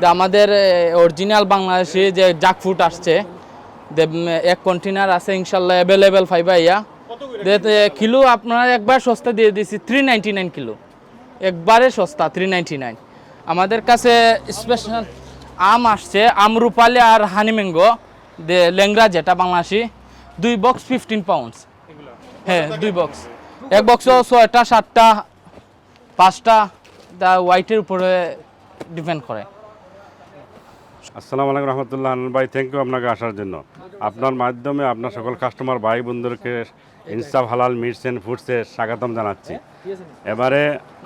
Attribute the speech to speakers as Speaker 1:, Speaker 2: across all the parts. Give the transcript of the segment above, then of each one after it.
Speaker 1: যে আমাদের অরিজিনাল বাংলাদেশি যে জাক ফুড আসছে যে এক কন্টেনার আছে ইনশাল্লাহ অ্যাভেলেবেল ফাইবা ইয়া কিলো আপনারা একবার সস্তা দিয়ে দিয়েছি থ্রি নাইনটি নাইন কিলো। একবারে সস্তা থ্রি নাইনটি নাইন আমাদের কাছে স্পেশাল আম আসছে আম রূপালি আর হানি ম্যাঙ্গো যে লেংরা যেটা বাংলাদেশি দুই বক্স ফিফটিন পাউন্ডস হ্যাঁ দুই বক্স এক বক্সও ছয়টা সাতটা পাঁচটা দা হোয়াইটের উপরে ডিপেন্ড করে।
Speaker 2: আসসালামু আলাইকুম রহমতুল্লাহ আনন্দ ভাই থ্যাংক ইউ আপনাকে আসার জন্য। আপনার মাধ্যমে আপনার সকল কাস্টমার ভাই বন্ধুদেরকে ইনসাফ হালাল মিটস অ্যান্ড ফুডসে স্বাগতম জানাচ্ছি। এবারে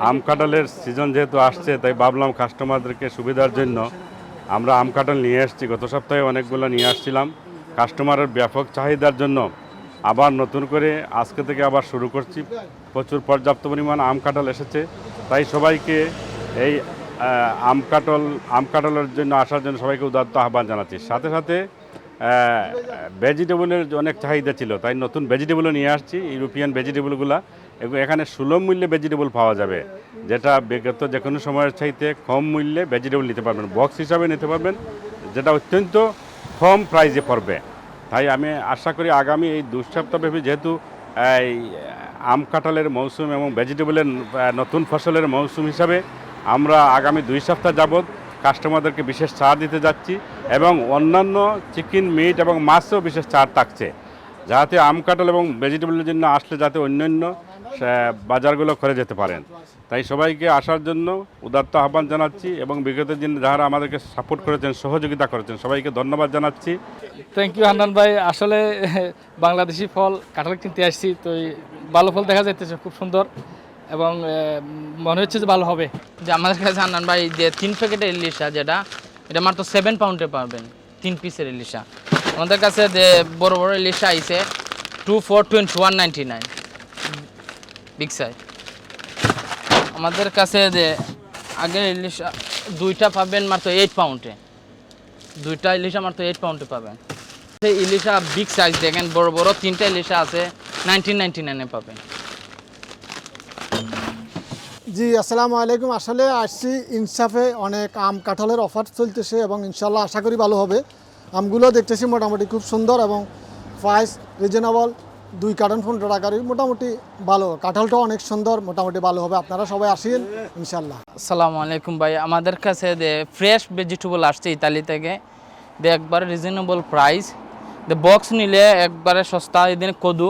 Speaker 2: আম কাঁঠালের সিজন যেহেতু আসছে, তাই ভাবলাম কাস্টমারদেরকে সুবিধার জন্য আমরা আম কাঁঠাল নিয়ে এসেছি। গত সপ্তাহে অনেকগুলো নিয়ে আসছিলাম। কাস্টমারের ব্যাপক চাহিদার জন্য আবার নতুন করে আজকে থেকে আবার শুরু করছি। প্রচুর পর্যাপ্ত পরিমাণ আম কাঁঠাল এসেছে। তাই সবাইকে এই আম কাঁঠাল, আম কাঁঠালের জন্য আসার জন্য সবাইকে উদাত্ত আহ্বান জানাচ্ছি। সাথে সাথে ভেজিটেবলের অনেক চাহিদা ছিল, তাই নতুন ভেজিটেবলও নিয়ে আসছি ইউরোপিয়ান ভেজিটেবলগুলো এখানে সুলভ মূল্যে ভেজিটেবল পাওয়া যাবে। যেটা বিগত যে কোনো সময়ের চাইতে কম মূল্যে ভেজিটেবল নিতে পারবেন বক্স হিসাবে নিতে পারবেন, যেটা অত্যন্ত কম প্রাইজে পড়বে। তাই আমি আশা করি আগামী এই দু যেহেতু, এই, আম কাঁঠালের মৌসুম এবং ভেজিটেবলের নতুন ফসলের মৌসুম হিসাবে আমরা আগামী দুই সপ্তাহ যাবৎ কাস্টমারদেরকে বিশেষ ছাড় দিতে যাচ্ছি এবং অন্যান্য চিকেন, মিট এবং মাছও বিশেষ ছাড় থাকছে। যাতে আম, কাঁঠাল এবং ভেজিটেবলের জন্য আসলে যাতে অন্যান্য বাজারগুলো করে যেতে পারেন। তাই সবাইকে আসার জন্য উদাত্ত আহ্বান জানাচ্ছি এবং বিগত দিন যারা আমাদেরকে সাপোর্ট করেছেন, সহযোগিতা করেছেন, সবাইকে ধন্যবাদ জানাচ্ছি।
Speaker 3: থ্যাংক ইউ হান্নান ভাই। আসলে বাংলাদেশি ফল, কাঁঠাল কিনতে আসছি, তো ভালো ফল দেখা যাইতেছে, খুব সুন্দর। এবং মনে হচ্ছে যে ভালো হবে।
Speaker 1: যে আমাদের কাছে আনান ভাই যে তিন প্যাকেটের ইলিশা যেটা, এটা মাত্র সেভেন পাউন্ডে পাবেন তিন পিসের ইলিশা। আমাদের কাছে যে বড় বড় ইলিশা আইছে two four twenty one ninety nine big size আমাদের কাছে যে আগের ইলিশা, দুইটা পাবেন মাত্র এইট পাউন্ডে দুইটা ইলিশা মাত্র এইট পাউন্ডে পাবেন। সেই ইলিশা বিগ সাইজ দেখেন, বড় বড় তিনটা ইলিশা আছে নাইনটিন নাইনটি নাইনে পাবেন।
Speaker 4: জি, আসসালামু আলাইকুম। আসলে আসছি ইনসাফে, অনেক আম কাঁঠালের অফার চলতেছে এবং ইনশাল্লাহ আশা করি ভালো হবে। আমগুলো দেখতেছি মোটামুটি খুব সুন্দর এবং প্রাইস রিজনেবল দুই কার্টন পনেরো টাকারই মোটামুটি ভালো। কাঁঠালটা অনেক সুন্দর, মোটামুটি ভালো হবে। আপনারা সবাই আসেন ইনশাল্লাহ
Speaker 1: আসসালামু আলাইকুম ভাই। আমাদের কাছে ফ্রেশ ভেজিটেবল আসছে ইতালি থেকে, যে একবারে রিজনেবল প্রাইস দে বক্স নিলে একবারে সস্তা, এদিন কদু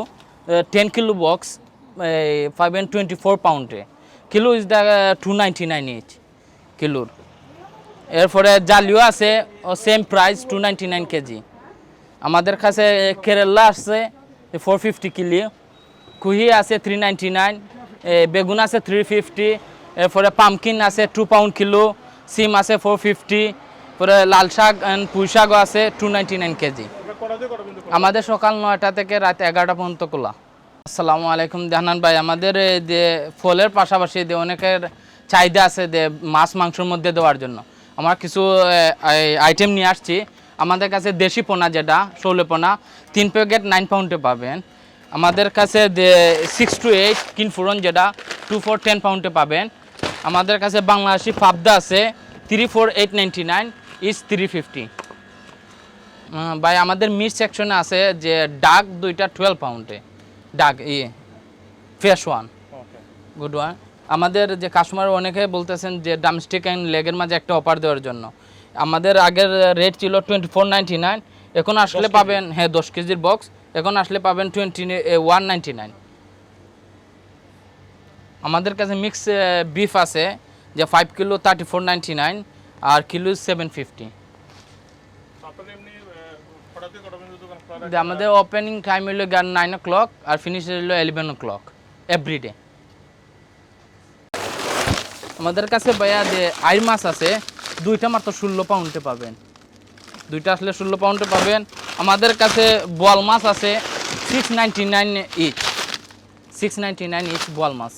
Speaker 1: টেন কিলো বক্স এই five and twenty four পাউন্ডে kilo is the two ninety nine each কিলোর। এরপরে জালিও আছে, ও same price two ninety nine KG. আমাদের কাছে কেরালা আসছে ফোর ফিফটি কিলো। কুহি আছে থ্রি নাইনটি নাইন বেগুন আছে থ্রি ফিফটি এরপরে পামকিন আছে টু পাউন্ড কিলো, সিম আছে ফোর ফিফটি পরে লাল শাক অ্যান্ড পুঁই শাকও আছে টু নাইনটি নাইন কেজি। আমাদের সকাল নয়টা থেকে রাত এগারোটা পর্যন্ত খোলা। আসসালামু আলাইকুম জাহানান ভাই। আমাদের যে ফলের পাশাপাশি যে অনেকের চাহিদা আছে যে মাছ মাংসের মধ্যে দেওয়ার জন্য, আমরা কিছু আইটেম নিয়ে আসছি। আমাদের কাছে দেশি পোনা যেটা, শৌলে পোনা, তিন প্যাকেট নাইন পাউন্ডে পাবেন। আমাদের কাছে সিক্স টু এইট কিনফুরন যেটা টু ফোর টেন পাউন্ডে পাবেন। আমাদের কাছে বাংলাদেশি পাবদা আছে three four eight ninety nine is three fifty ভাই, আমাদের মিট সেকশনে আছে যে ডাক দুইটা টুয়েলভ পাউন্ডে ডাক ইয়ে ফ্রেশ ওয়ান গুড ওয়ান আমাদের যে কাস্টমার অনেকে বলতেছেন যে ডামস্টিক অ্যান্ড লেগের মাঝে একটা অফার দেওয়ার জন্য। আমাদের আগের রেট ছিল টোয়েন্টি ফোর নাইনটি নাইন এখন আসলে পাবেন হ্যাঁ দশ কেজির বক্স এখন আসলে পাবেন টোয়েন্টি ওয়ান নাইনটি নাইন আমাদের কাছে মিক্স বিফ আছে যে five kilo thirty four ninety nine আর কিলো সেভেন ফিফটি আমাদের ওপেনিং টাইম গান নাইন ও ক্লক আর ফিনিশ হলো ইলেভেন ও ক্লক এভরিডে আমাদের কাছে ভাইয়া যে আইর মাছ আছে, দুইটা মাত্র ষোলো পাউন্ডে পাবেন। দুইটা আসলে ষোলো পাউন্ডে পাবেন। আমাদের কাছে বোয়াল মাছ আছে six ninety nine each six ninety nine each বোয়াল মাছ।